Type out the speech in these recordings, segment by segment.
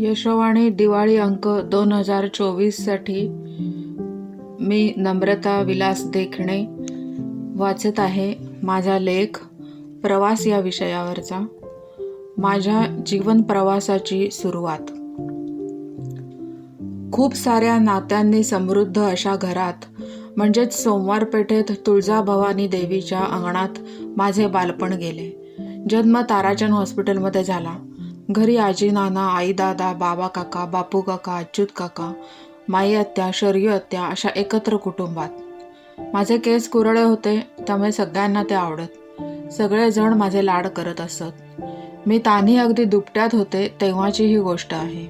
यशोवाणी दिवाळी अंक दोन हजार चोवीससाठी मी नम्रता विलास देखणे वाचत आहे माझा लेख प्रवास या विषयावरचा. माझ्या जीवन प्रवासाची सुरुवात. खूप साऱ्या नात्यांनी समृद्ध अशा घरात म्हणजेच सोमवार पेठेत तुळजाभवानी देवीच्या अंगणात माझे बालपण गेले. जन्म ताराचंद हॉस्पिटलमध्ये झाला. घरी आजी नाना आई दादा बाबा काका बापू काका अच्युत काका माई आत्या शर्यू आत्या अशा एकत्र कुटुंबात. माझे केस कुरळे होते त्यामुळे सगळ्यांना ते आवडत. सगळेजण माझे लाड करत असत. मी तान्ही अगदी दुपट्यात होते तेव्हाची ही गोष्ट आहे.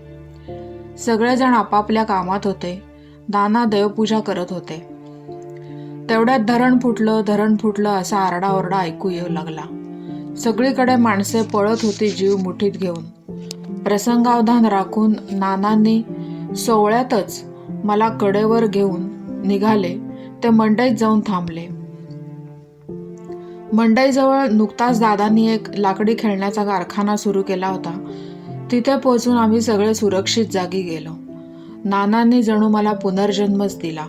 सगळेजण आपापल्या कामात होते. नाना देवपूजा करत होते. तेवढ्यात धरण फुटलं धरण फुटलं असा आरडाओरडा ऐकू येऊ लागला. सगळीकडे माणसे पळत होती जीव मुठीत घेऊन. प्रसंगावधान राखून नानांनी सोहळ्यातच मला कडेवर घेऊन निघाले ते मंडईत जाऊन थांबले. मंडईजवळ नुकताच दादांनी एक लाकडी खेळण्याचा कारखाना सुरू केला होता. तिथे पोहोचून आम्ही सगळे सुरक्षित जागी गेलो. नानांनी जणू मला पुनर्जन्मच दिला.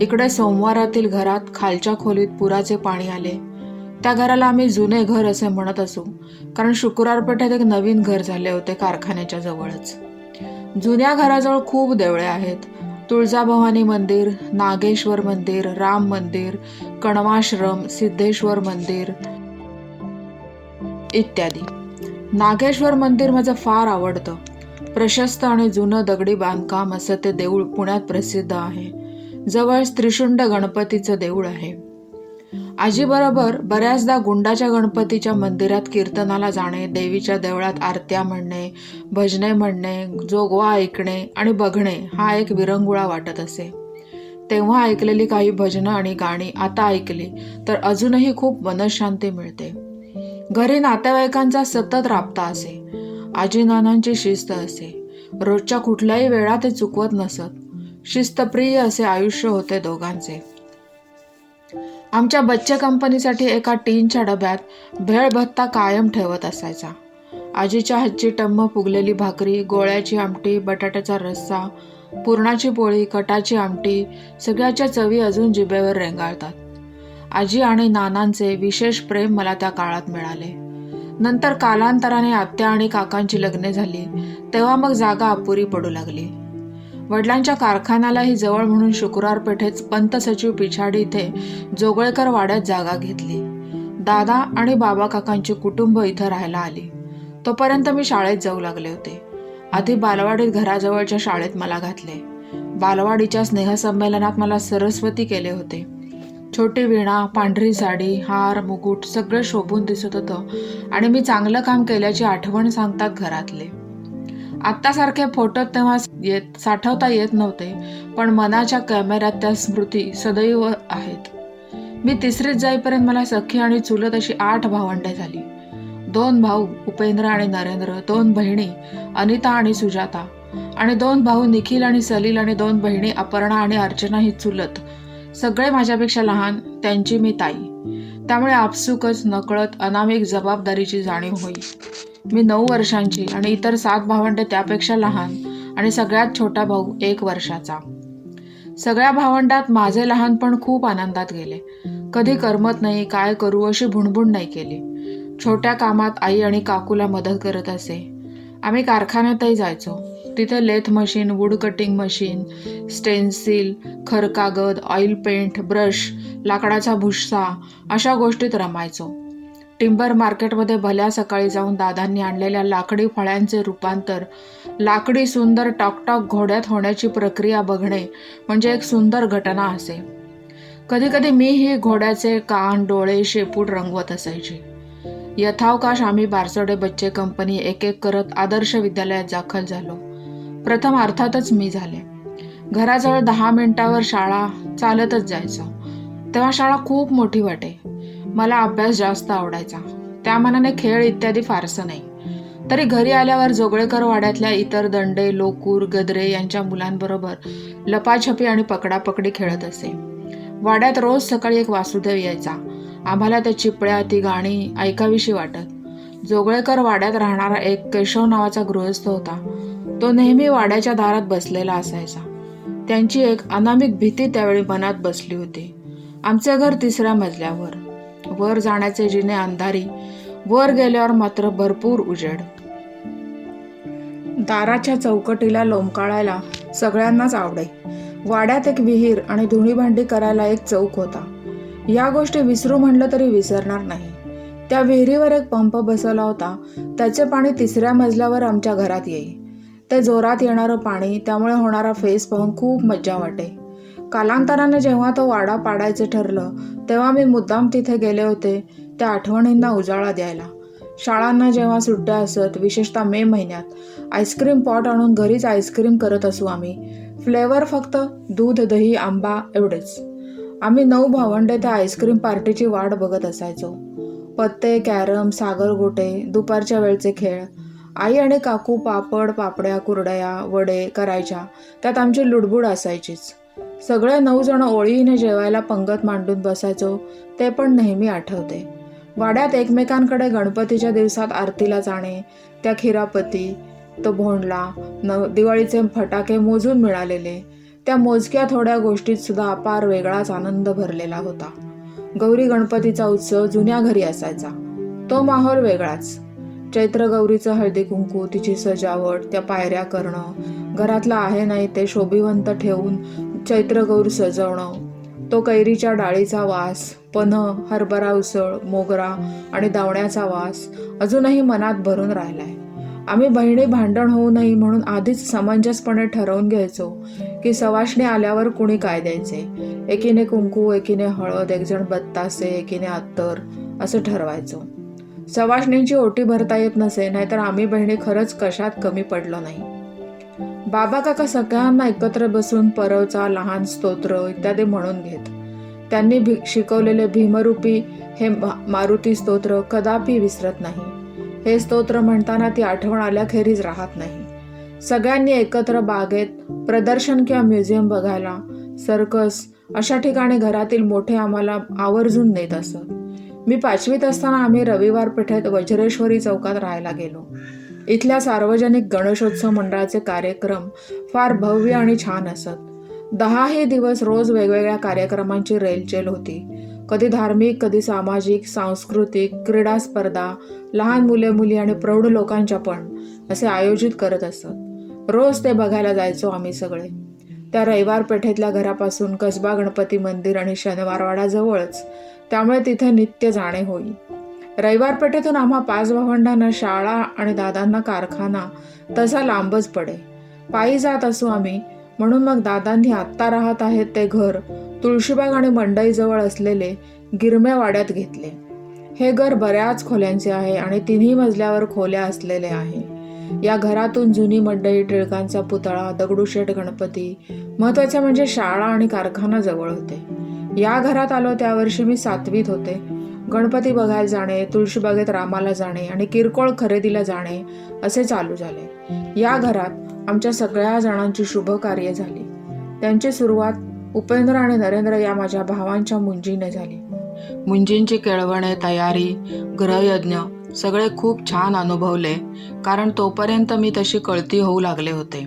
इकडे सोमवारातील घरात खालच्या खोलीत पुराचे पाणी आले. त्या घराला आम्ही जुने घर असे म्हणत असू. कारण शुक्रवार पेठेत एक नवीन घर झाले होते कारखान्याच्या जवळच. जुन्या घराजवळ खूप देवळे आहेत. तुळजाभवानी मंदिर नागेश्वर मंदिर राम मंदिर कणवाश्रम सिद्धेश्वर मंदिर इत्यादी. नागेश्वर मंदिर माझं फार आवडतं. प्रशस्त आणि जुनं दगडी बांधकाम असं ते देऊळ पुण्यात प्रसिद्ध आहे. जवळच त्रिशुंड गणपतीचं देऊळ आहे. आजीबरोबर बऱ्याचदा गुंडाच्या गणपतीच्या मंदिरात कीर्तनाला जाणे देवीच्या देवळात आरत्या म्हणणे भजने म्हणणे जोगवा ऐकणे आणि बघणे हा एक विरंगुळा वाटत असे. तेव्हा ऐकलेली काही भजनं आणि गाणी आता ऐकली तर अजूनही खूप मनशांती मिळते. घरी नातेवाईकांचा सतत राबता असे. आजी नानांची शिस्त असे. रोजच्या कुठल्याही वेळा ते चुकवत नसत. शिस्तप्रिय असे आयुष्य होते दोघांचे. आमच्या बच्चे कंपनीसाठी एका टीनच्या डब्यात भेळ भत्ता कायम ठेवत असायचा. आजीच्या हातची टम्म फुगलेली भाकरी गोळ्याची आमटी बटाट्याचा रस्सा पुरणाची पोळी कटाची आमटी सगळ्याच्या चवी अजून जिभेवर रेंगाळतात. आजी आणि नानांचे विशेष प्रेम मला त्या काळात मिळाले. नंतर कालांतराने आत्या आणि काकांची लग्ने झाली तेव्हा मग जागा अपुरी पडू लागली. वडिलांच्या कारखान्यालाही जवळ म्हणून शुक्रवार पेठेत पंत सचिव पिछाडी इथे जोगळेकर वाड्यात जागा घेतली. दादा आणि बाबा काकांची कुटुंब इथं राहायला आली. तोपर्यंत मी शाळेत जाऊ लागले होते. आधी बालवाडीत घराजवळच्या शाळेत मला घातले. बालवाडीच्या स्नेहसंमेलनात मला सरस्वती केले होते. छोटी विणा पांढरी साडी हार मुकुट सगळं शोभून दिसत होतं आणि मी चांगलं काम केल्याची आठवण सांगतात घरातले. आत्तासारखे फोटो तेव्हा येत साठवता येत नव्हते पण मनाच्या कॅमेऱ्यात त्या स्मृती सदैव आहेत. मी तिसरीत जाईपर्यंत मला सखी आणि चुलत अशी आठ भावंडे झाली. दोन भाऊ उपेंद्र आणि नरेंद्र दोन बहिणी अनिता आणि सुजाता आणि दोन भाऊ निखिल आणि सलील आणि दोन बहिणी अपर्णा आणि अर्चना ही चुलत. सगळे माझ्यापेक्षा लहान त्यांची मी ताई. त्यामुळे आपसुकच नकळत अनामिक जबाबदारीची जाणीव होई. मी नऊ वर्षांची आणि इतर सात भावंडे त्यापेक्षा लहान आणि सगळ्यात छोटा भाऊ एक वर्षाचा. सगळ्या भावंडात माझे लहानपण खूप आनंदात गेले. कधी करमत नाही काय करू अशी भुणभुण नाही केली. छोट्या कामात आई आणि काकूला मदत करत असे. आम्ही कारखान्यातही जायचो. तिथे lathe machine wood cutting machine stencil खरकागद oil paint brush लाकडाचा भुस्सा अशा गोष्टीत रमायचो. टिंबर मार्केटमध्ये भल्या सकाळी जाऊन दादांनी आणलेल्या लाकडी फळ्यांचे रूपांतर लाकडी सुंदर टॉकटॉक घोड्यात होण्याची प्रक्रिया बघणे म्हणजे एक सुंदर घटना असे. कधीकधी मीही घोड्याचे कान डोळे शेपूट रंगवत असायची. यथावकाश आम्ही बारसडे बच्चे कंपनी एक एक करत आदर्श विद्यालयात दाखल झालो. प्रथम अर्थातच मी झाले. घराजवळ दहा मिनिटावर शाळा चालतच जायचो. तेव्हा शाळा खूप मोठी वाटे. मला अभ्यास जास्त आवडायचा. त्या मनाने खेळ इत्यादी फारसं नाही. तरी घरी आल्यावर जोगळेकर वाड्यातल्या इतर दंडे लोकूर गदरे यांच्या मुलांबरोबर लपाछपी आणि पकडापकडी खेळत असे. वाड्यात रोज सकाळी एक वासुदेव यायचा. आम्हाला त्या चिपळ्या ती गाणी ऐकावीशी वाटत. जोगळेकर वाड्यात राहणारा एक केशव नावाचा गृहस्थ होता. तो नेहमी वाड्याच्या दारात बसलेला असायचा. त्यांची एक अनामिक भीती त्यावेळी मनात बसली होती. आमचे घर तिसऱ्या मजल्यावर. वर जाण्याचे जिने अंधारी वर गेल्यावर मात्र भरपूर उजेड. दाराच्या चौकटीला लोंबकाळायला सगळ्यांनाच आवडे. वाड्यात एक विहीर आणि धुणीभांडी करायला एक चौक होता. या गोष्टी विसरू म्हणलं तरी विसरणार नाही. त्या विहिरीवर एक पंप बसवला होता. त्याचे पाणी तिसऱ्या मजल्यावर आमच्या घरात येई ते जोरात येणारं पाणी त्यामुळे होणारा फेस पाहून खूप मज्जा वाटे. कालांतराने जेव्हा तो वाडा पाडायचे ठरलं तेव्हा मी मुद्दाम तिथे गेले होते त्या आठवणींना उजाळा द्यायला. शाळांना जेव्हा सुट्ट्या असत विशेषतः मे महिन्यात आईस्क्रीम पॉट आणून घरीच आईस्क्रीम करत असू आम्ही. फ्लेवर फक्त दूध दही आंबा एवढेच. आम्ही नऊ भावंडे त्या आईस्क्रीम पार्टीची वाट बघत असायचो. पत्ते कॅरम सागर गोटे दुपारच्या वेळचे खेळ. आई आणि काकू पापड पापड्या कुरडया वडे करायच्या. त्यात आमची लुडबुड असायचीच. सगळे नऊ जण ओळीने जेवायला पंगत मांडून बसायचो ते पण नेहमी आठवते. वाड्यात एकमेकांकडे गणपतीच्या दिवसात आरतीला जाणे त्या खिरापती तो भोंडला न दिवाळीचे फटाके मोजून मिळालेले त्या मोजक्या थोड्या गोष्टीत सुद्धा अपार वेगळाच आनंद भरलेला होता. गौरी गणपतीचा उत्सव जुन्या घरी असायचा. तो माहोल वेगळाच. चैत्र गौरीचं हळदी कुंकू तिची सजावट त्या पायऱ्या करणं घरातलं आहे नाही ते शोभिवंत ठेवून चैत्र गौर सजवणं तो कैरीच्या डाळीचा वास पन हरभरा उसळ मोगरा आणि दावण्याचा वास अजूनही मनात भरून राहिलाय. आम्ही बहिणी भांडण होऊ नये म्हणून आधीच समंजसपणे ठरवून घ्यायचो की सवाशणी आल्यावर कुणी काय द्यायचे? एकीने कुंकू एकीने हळद एकजण बत्तासे एकीने अत्तर असं ठरवायचो. सवाशणींची ओटी भरता येत नसे नाहीतर आम्ही बहिणी खरंच कशात कमी पडलो नाही. बाबा काका सगळ्यांना एकत्र बसून परवचा लहान स्तोत्र इत्यादी म्हणून घेत. त्यांनी भी शिकवलेले भीमरूपी हे मारुती स्तोत्र कदापि विसरत नाही. हे स्तोत्र म्हणताना ती आठवण आल्याखेरीज राहत नाही. सगळ्यांनी एकत्र बागेत प्रदर्शन किंवा म्युझियम बघायला सर्कस अशा ठिकाणी घरातील मोठे आम्हाला आवर्जून नेत असत. मी पाचवीत असताना आम्ही रविवार पेठेत वज्रेश्वरी चौकात राहायला गेलो. इथल्या सार्वजनिक गणेशोत्सव मंडळाचे कार्यक्रम फार भव्य आणि छान असत. दहाही दिवस रोज वेगवेगळ्या कार्यक्रमांची रेलचेल होती. कधी धार्मिक कधी सामाजिक सांस्कृतिक क्रीडा स्पर्धा लहान मुले मुली आणि प्रौढ लोकांच्या पण असे आयोजित करत असत. रोज ते बघायला जायचो आम्ही सगळे. त्या रविवार पेठेतल्या घरापासून कसबा गणपती मंदिर आणि शनिवारवाडाजवळच त्यामुळे तिथे नित्य जाणे होईल रविवार पेठेतून आम्हा पाच भावंडांना शाळा आणि दादांना कारखाना तसा लांबच पडे. पायी जात असू आम्ही म्हणून मग दादांनी आत्ता राहत आहेत ते घर तुळशीबाग आणि मंडईजवळ असलेले गिरम्या वाड्यात घेतले. हे घर बऱ्याच खोल्यांचे आहे आणि तिन्ही मजल्यावर खोल्या असलेले आहे. या घरातून जुनी मंडई टिळकांचा पुतळा दगडूशेठ गणपती महत्त्वाचे म्हणजे शाळा आणि कारखाना जवळ होते. या घरात आलो त्या वर्षी मी सातवीत होते. गणपती बघायला जाणे तुळशीबागेत रामाला जाणे आणि किरकोळ खरेदीला जाणे असे चालू झाले. या घरात आमच्या सगळ्या जणांची शुभ कार्य झाली. त्यांची सुरुवात उपेंद्र आणि नरेंद्र या माझ्या भावांच्या मुंजीने झाली. मुंजींची केळवणे तयारी ग्रहयज्ञ सगळे खूप छान अनुभवले कारण तोपर्यंत मी तशी कळती होऊ लागले होते.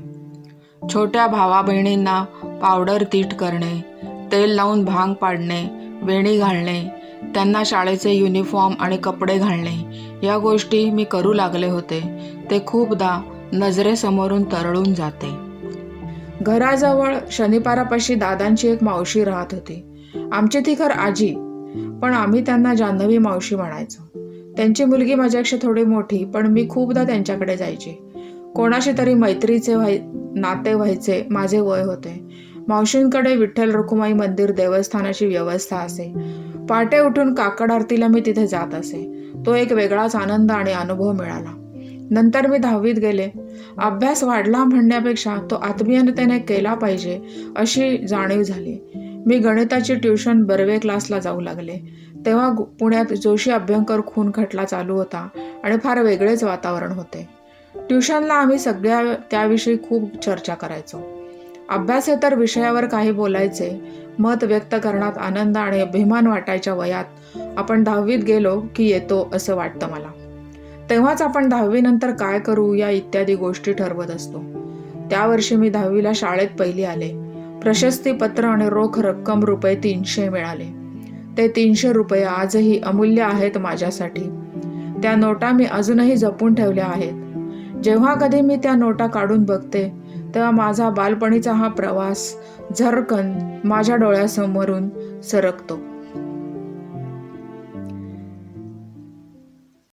छोट्या भावा बहिणींना पावडर तीट करणे तेल लावून भांग पाडणे वेणी घालणे त्यांना शाळेचे युनिफॉर्म आणि कपडे घालणे या गोष्टी मी करू लागले होते. ते खूपदा नजरेसमोरून तरळून जाते. घराजवळ शनिपारापाशी दादांची एक मावशी राहत होती. आमची ती खर आजी पण आम्ही त्यांना जान्हवी मावशी म्हणायचो. त्यांची मुलगी माझ्यापेक्षा थोडी मोठी पण मी खूपदा त्यांच्याकडे जायचे. कोणाशी तरी मैत्रीचे व्हाय नाते व्हायचे माझे वय होते. मावशींकडे विठ्ठल रुखुमाई मंदिर देवस्थानाची व्यवस्था असे. पहाटे उठून काकड आरतीला मी तिथे जात असे. तो एक वेगळाच आनंद आणि अनुभव मिळाला. नंतर मी दहावीत गेले. अभ्यास वाढला म्हणण्यापेक्षा तो आत्मीयतेने केला पाहिजे अशी जाणीव झाली. मी गणिताची ट्युशन बर्वे क्लासला जाऊ लागले. तेव्हा पुण्यात जोशी अभ्यंकर खून खटला चालू होता आणि फार वेगळेच वातावरण होते. ट्युशनला आम्ही सगळ्या त्याविषयी खूप चर्चा करायचो. अभ्यासेतर विषयावर काही बोलायचे मत व्यक्त करण्यात आनंद आणि अभिमान वाटायच्या वयात आपण दहावीत गेलो की येतो असं वाटतं मला. तेव्हाच आपण दहावीनंतर काय करू या इत्यादी गोष्टी ठरवत असतो. त्या वर्षी मी दहावीला शाळेत पहिली आले. प्रशस्तीपत्र आणि रोख रक्कम रुपये तीनशे मिळाले. ते तीनशे रुपये आजही अमूल्य आहेत माझ्यासाठी. त्या नोटा मी अजूनही जपून ठेवल्या आहेत. जेव्हा कधी मी त्या नोटा काढून बघते तेव्हा माझा बालपणीचा हा प्रवास झरकन माझ्या डोळ्यासमोरून सरकतो.